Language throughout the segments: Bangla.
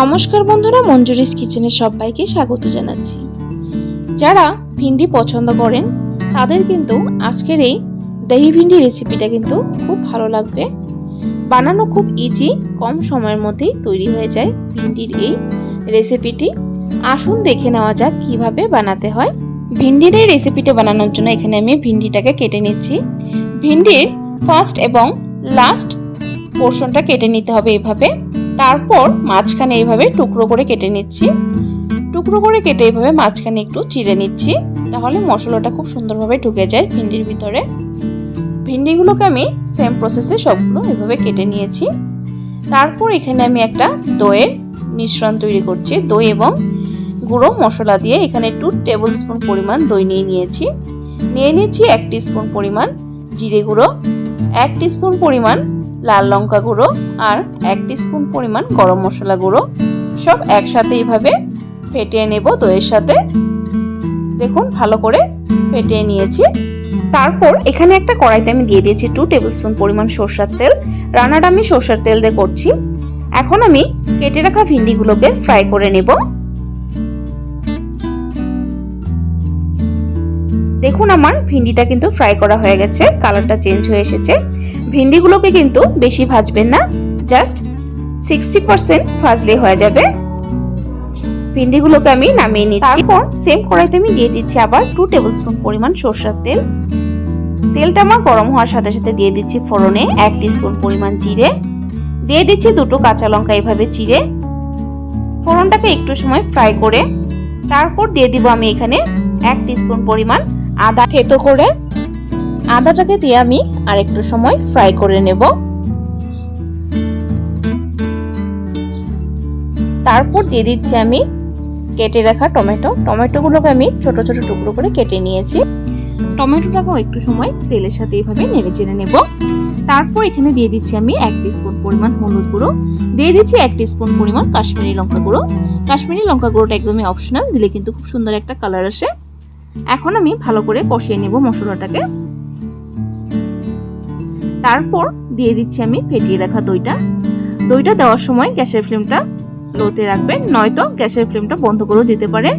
নমস্কার বন্ধুরা, মঞ্জুরিস কিচেনে সবাইকে স্বাগত জানাচ্ছি। যারা ভিন্ডি পছন্দ করেন, তাদের কিন্তু আজকের এই দহি ভিন্ডি রেসিপিটা কিন্তু খুব ভালো লাগবে। বানানো খুব ইজি কম সময়ের মধ্যেই তৈরি হয়ে যায় ভিন্ডির এই রেসিপিটি আসুন দেখে নেওয়া যাক কীভাবে বানাতে হয়। ভিন্ডির এই রেসিপিটা বানানোর জন্য এখানে আমি ভিন্ডিটাকে কেটে নিচ্ছি। ভিন্ডির ফার্স্ট এবং লাস্ট পোর্শনটা কেটে নিতে হবে এভাবে। তারপর মাঝখানে এইভাবে টুকরো করে কেটে নিচ্ছি। টুকরো করে কেটে এইভাবে মাঝখানে একটু চিড়ে নিচ্ছি। তাহলে মশলাটা খুব সুন্দরভাবে ঢুকে যায় ভিন্ডির ভিতরে। ভিন্ডিগুলোকে আমি সেম প্রসেসে সবগুলো এভাবে কেটে নিয়েছি। তারপর এখানে আমি একটা দইয়ের মিশ্রণ তৈরি করছি। দই এবং গুঁড়ো মশলা দিয়ে এখানে টু টেবিল স্পুন পরিমাণ দই নিয়ে নিয়েছি। নিয়ে নিয়েছি এক স্পুন পরিমাণ জিরে গুঁড়ো, এক স্পুন পরিমাণ লাল লঙ্কা গুঁড়ো আর এক স্পুন পরিমাণ গরম মশলা গুঁড়ো। সব একসাথে এইভাবে ফেটিয়ে নেব দইয়ের সাথে। দেখুন, ভালো করে ফেটিয়ে নিয়েছি। তারপর এখানে একটা কড়াইতে আমি দিয়ে দিয়েছি টু টেবিল স্পুন পরিমাণ সর্ষার তেল। রান্নাটা আমি সর্ষার তেল দিয়ে করছি। এখন আমি কেটে রাখা ভিন্ডিগুলোকে ফ্রাই করে নেব। দেখুন আমার, ভিন্ডিটা কিন্তু ফ্রাই করা হয়ে গেছে কালারটা চেঞ্জ হয়ে এসেছে। ভিন্ডিগুলোকে কিন্তু বেশি ভাজবেন না জাস্ট সিক্সটি পার্সেন্ট ভাজলে হয়ে যাবে। ভিন্ডিগুলোকে আমি নামিয়ে নিচ্ছি। তারপর সেম কড়াইতে আমি দিয়ে দিচ্ছি আবার টু টেবিল স্পুন পরিমাণ সরষের তেল। তেলটা আমার গরম হওয়ার সাথে সাথে দিয়ে দিচ্ছি ফোড়নে এক স্পুন পরিমাণ জিরে। দিয়ে দিচ্ছি দুটো কাঁচা লঙ্কা এইভাবে চিড়ে। ফোড়নটাকে একটু সময় ফ্রাই করে, তারপর দিয়ে দিব আমি এখানে এক স্পুন পরিমাণ আদা থেতো করে আদাটাকে দিয়ে আমি আর একটু সময় ফ্রাই করে নেব। তারপর দিয়ে দিচ্ছি আমি কেটে রাখা টমেটো। টমেটোগুলোকে আমি ছোট ছোট টুকরো করে কেটে নিয়েছি। টমেটোটাকেও একটু সময় তেলের সাথে এইভাবে নেড়ে চেড়ে নেব। তারপর এখানে দিয়ে দিচ্ছি আমি এক স্পুন পরিমাণ হলুদ গুঁড়ো। দিয়ে দিচ্ছি এক স্পুন পরিমাণ কাশ্মীরি লঙ্কা গুঁড়ো। কাশ্মীরি লঙ্কা গুঁড়োটা একদমই অপশনাল দিলে কিন্তু খুব সুন্দর একটা কালার আসে। এখন আমি ভালো করে কষিয়ে নেব মশলাটাকে। তারপর দিয়ে দিচ্ছি আমি ফেটিয়ে রাখা দইটা। দইটা দেওয়ার সময় গ্যাসের ফ্লেমটা লোতে রাখবেন, নয়তো গ্যাসের ফ্লেমটা বন্ধ করেও দিতে পারে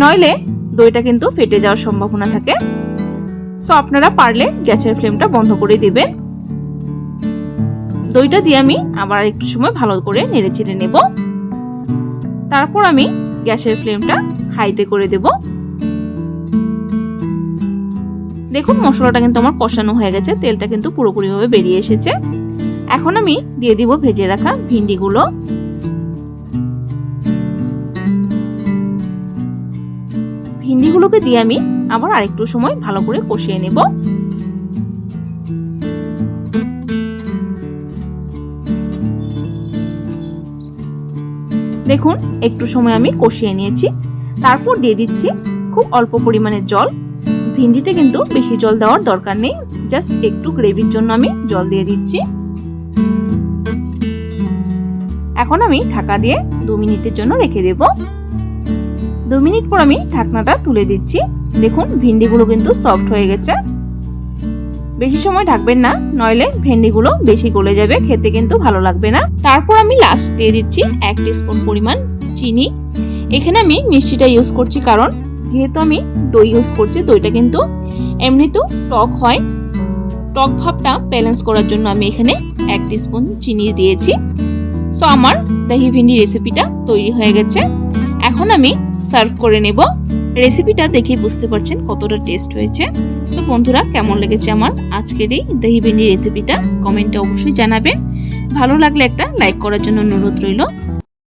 নইলে দইটা কিন্তু ফেটে যাওয়ার সম্ভাবনা থাকে। সো আপনারা পারলে গ্যাসের ফ্লেমটা বন্ধ করে দিবেন। দইটা দিয়ে আমি আবার একটু সময় ভালো করে নেড়ে চেড়ে নেব। তারপর আমি গ্যাসের ফ্লেমটা হাইতে করে দেব। দেখুন, মশলাটা কিন্তু আমার কষানো হয়ে গেছে, তেলটা কিন্তু পুরোপুরিভাবে বেরিয়ে এসেছে। এখন আমি দিয়ে দিব ভেজে রাখা ভিন্ডিগুলো। ভিন্ডিগুলোকে দিয়ে আমি আবার আরেকটু সময় ভালো করে কষিয়ে নেব। দেখুন, একটু সময় আমি কষিয়ে নিয়েছি। তারপর দিয়ে দিচ্ছি খুব অল্প পরিমাণে জল। ভিন্ডিতে কিন্তু বেশি জল দেওয়ার দরকার নেই। জাস্ট একটু গ্রেভির জন্য আমি জল দিয়ে দিচ্ছি। এখন আমি ঢাকা দিয়ে দু মিনিটের জন্য রেখে দেব। দু মিনিট পর আমি ঢাকনাটা তুলে দিচ্ছি। দেখুন, ভিন্ডিগুলো কিন্তু সফট হয়ে গেছে। বেশি সময় ঢাকবেন না, নইলে ভেন্ডিগুলো বেশি গলে যাবে, খেতে কিন্তু ভালো লাগবে না। তারপর আমি লাস্ট দিয়ে দিচ্ছি এক স্পুন পরিমাণ চিনি। এখানে আমি মিষ্টিটা ইউজ করছি কারণ যেহেতু আমি দই ইউজ করছি, দইটা কিন্তু এমনিতেও টক হয়। টক ভাবটা ব্যালেন্স করার জন্য আমি এখানে এক স্পুন চিনি দিয়েছি। সো আমার দহি ভিন্ডি রেসিপিটা তৈরি হয়ে গেছে। এখন আমি সার্ভ করে নেব। রেসিপিটা দেখে বুঝতে পারছেন কতটা টেস্ট হয়েছে। তো বন্ধুরা, কেমন লেগেছে আমার আজকের এই দহি ভিন্ডি রেসিপিটা কমেন্টে অবশ্যই জানাবেন। ভালো লাগলে একটা লাইক করার জন্য অনুরোধ রইল।